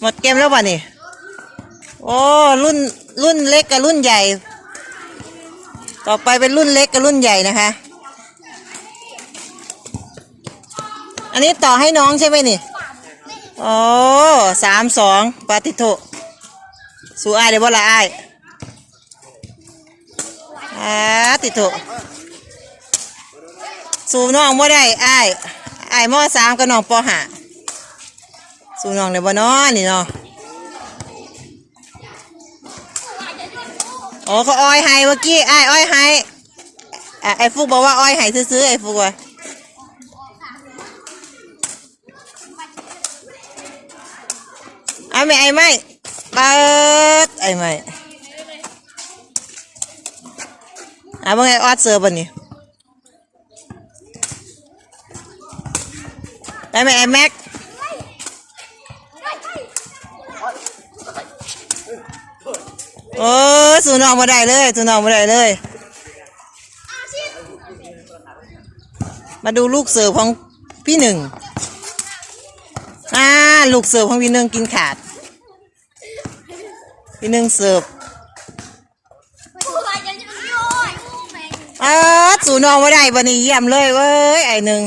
หมดเกมแล้วป่ะนี่ โอ้รุ่นรุ่นเล็กกับรุ่นใหญ่ ต่อไปเป็นรุ่นเล็กกับรุ่นใหญ่นะคะ อันนี้ต่อให้น้องใช่ไหมนี่โอ้สามสองปาติโทสู้อ้ายได้บ่ละอ้ายอาติโทสู้น้องบ่ได้อ้ายอ้ายมสามกับน้องปห้าสูน้องได้บ่น้อนี่เนาะ โอ้เขาอ้อยให้เมื่อกี้ไอ้อ้อยให้อะไอ้ฟุกบอกว่าอ้อยให้ซื้อๆไอ้ฟุกว่าไอ้ไม่ไอ้ไม่เปิดไอ้ไม่อะว่าไงออดเสิร์ฟอันนี้ได้ไหมไอ้แม็ก โอ้สูนองมาได้เลยสูนองมาได้เลย มาดูลูกเสิร์ฟของพี่หนึ่งอ่าลูกเสิร์ฟของพี่หนึ่งกินขาด พี่หนึ่งเสิร์ฟอ่าสูนองมาได้บันนี้เยี่ยมเลยเว้ยไอหนึ่ง